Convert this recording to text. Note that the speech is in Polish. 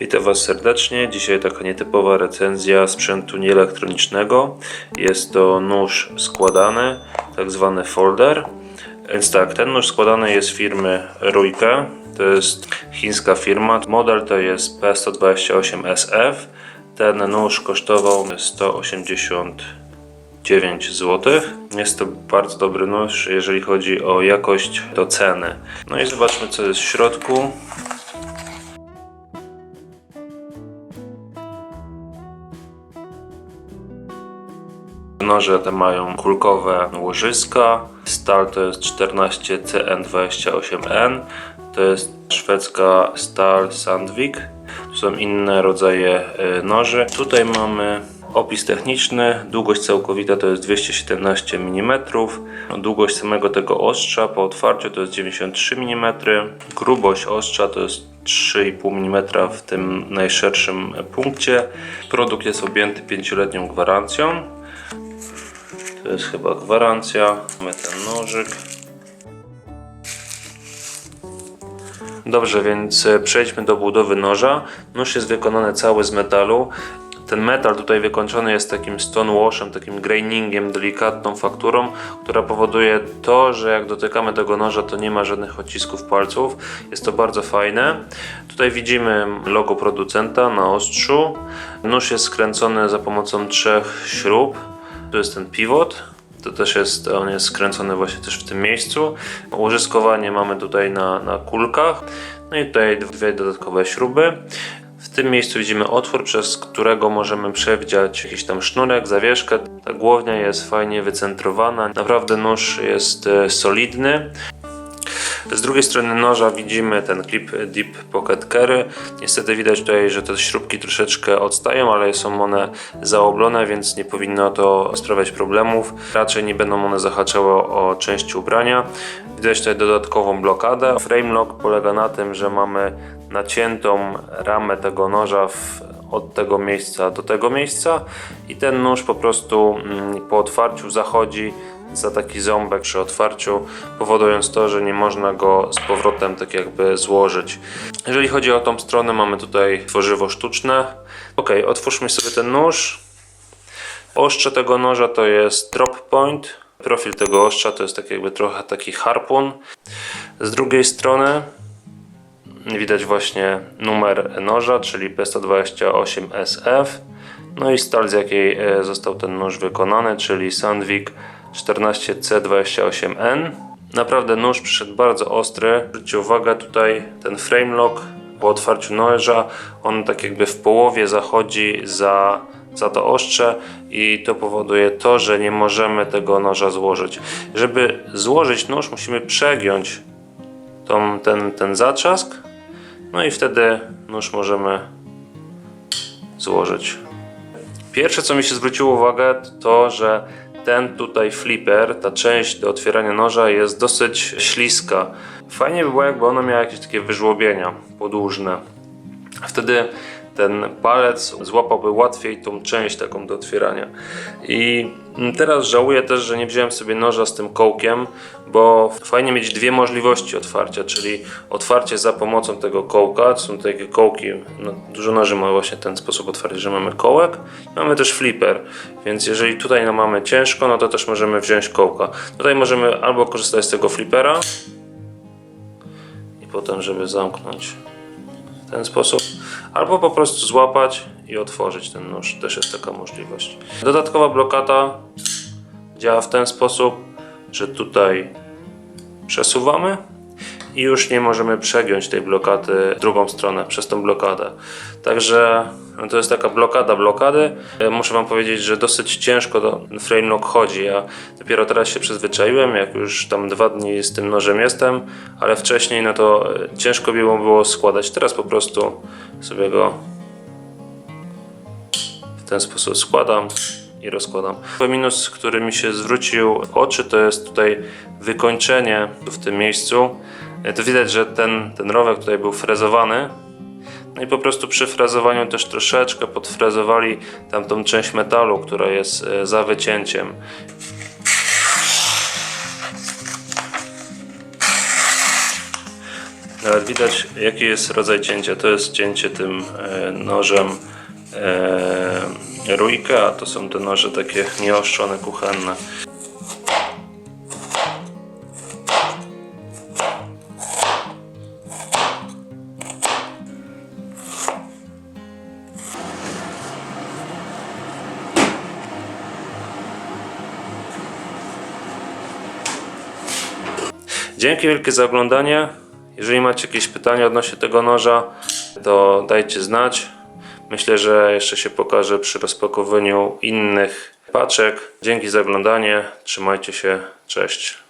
Witam Was serdecznie. Dzisiaj taka nietypowa recenzja sprzętu nieelektronicznego. Jest to nóż składany, tak zwany folder. Więc tak, ten nóż składany jest firmy Ruike. To jest chińska firma. Model to jest P128SF. Ten nóż kosztował 189 zł. Jest to bardzo dobry nóż, jeżeli chodzi o jakość do ceny. No i zobaczmy, co jest w środku. Noże te mają kulkowe łożyska. Stal to jest 14CN28N. To jest szwedzka stal Sandvik. Tu są inne rodzaje y, noży. Tutaj mamy opis techniczny. Długość całkowita to jest 217 mm. Długość samego tego ostrza po otwarciu to jest 93 mm. Grubość ostrza to jest 3,5 mm w tym najszerszym punkcie. Produkt jest objęty 5-letnią gwarancją. To jest chyba gwarancja. Mamy ten nożyk. Dobrze, więc e, przejdźmy do budowy noża. Nóż jest wykonany cały z metalu. Ten metal tutaj wykończony jest takim stonewashem, takim grainingiem, delikatną fakturą, która powoduje to, że jak dotykamy tego noża, to nie ma żadnych odcisków palców. Jest to bardzo fajne. Tutaj widzimy logo producenta na ostrzu. Nóż jest skręcony za pomocą trzech śrub. Tu jest ten pivot. To też jest, on jest skręcony właśnie też w tym miejscu. Łożyskowanie mamy tutaj na, na kulkach. No i tutaj dwie dodatkowe śruby. W tym miejscu widzimy otwór, przez którego możemy przewdziać jakiś tam sznurek, zawieszkę. Ta głownia jest fajnie wycentrowana. Naprawdę nóż jest e, solidny. Z drugiej strony noża widzimy ten clip Deep Pocket Carry. Niestety widać tutaj, że te śrubki troszeczkę odstają, ale są one zaoblone, więc nie powinno to sprawiać problemów. Raczej nie będą one zahaczały o części ubrania. Widać tutaj dodatkową blokadę. Frame lock polega na tym, że mamy naciętą ramę tego noża w, od tego miejsca do tego miejsca i ten nóż po prostu mm, po otwarciu zachodzi za taki ząbek przy otwarciu, powodując to, że nie można go z powrotem tak jakby złożyć. Jeżeli chodzi o tą stronę, mamy tutaj tworzywo sztuczne. Ok, otwórzmy sobie ten nóż. Ostrze tego noża to jest drop point. Profil tego ostrza to jest tak jakby trochę taki harpun. Z drugiej strony widać właśnie numer noża, czyli P128SF. No i stal, z jakiej e, został ten nóż wykonany, czyli Sandvik 14C28N. Naprawdę nóż przyszedł bardzo ostry. Zwróćcie uwagę tutaj ten frame lock po otwarciu noża, on tak jakby w połowie zachodzi za, za to ostrze i to powoduje to, że nie możemy tego noża złożyć. Żeby złożyć nóż musimy przegiąć tą, ten, ten zatrzask no i wtedy nóż możemy złożyć. Pierwsze co mi się zwróciło uwagę to, że ten tutaj flipper, ta część do otwierania noża jest dosyć śliska. Fajnie by było jakby ona miała jakieś takie wyżłobienia podłużne. Wtedy ten palec złapałby łatwiej tą część taką do otwierania. I teraz żałuję też, że nie wziąłem sobie noża z tym kołkiem, bo fajnie mieć dwie możliwości otwarcia, czyli otwarcie za pomocą tego kołka, są takie kołki, no, dużo noży ma właśnie ten sposób otwarcia, że mamy kołek, mamy też flipper, więc jeżeli tutaj no, mamy ciężko, no to też możemy wziąć kołka. Tutaj możemy albo korzystać z tego flipera i potem, żeby zamknąć ten sposób, albo po prostu złapać i otworzyć ten nóż. Też jest taka możliwość. Dodatkowa blokada działa w ten sposób, że tutaj przesuwamy i już nie możemy przegiąć tej blokady w drugą stronę przez tą blokadę. Także to jest taka blokada blokady. E, Muszę Wam powiedzieć, że dosyć ciężko ten frame lock chodzi. Ja dopiero teraz się przyzwyczaiłem, jak już tam dwa dni z tym nożem jestem, ale wcześniej no to e, ciężko mi było składać. Teraz po prostu sobie go w ten sposób składam i rozkładam. Minus, który mi się zwrócił oczy, to jest tutaj wykończenie w tym miejscu. E, To widać, że ten, ten rowek tutaj był frezowany. No i po prostu przy frezowaniu też troszeczkę podfrezowali tamtą część metalu, która jest e, za wycięciem. Nawet widać jaki jest rodzaj cięcia. To jest cięcie tym e, nożem e, Ruika, a to są te noże takie nieostrzone kuchenne. Dzięki wielkie za oglądanie. Jeżeli macie jakieś pytania odnośnie tego noża, to dajcie znać. Myślę, że jeszcze się pokaże przy rozpakowaniu innych paczek. Dzięki za oglądanie. Trzymajcie się. Cześć.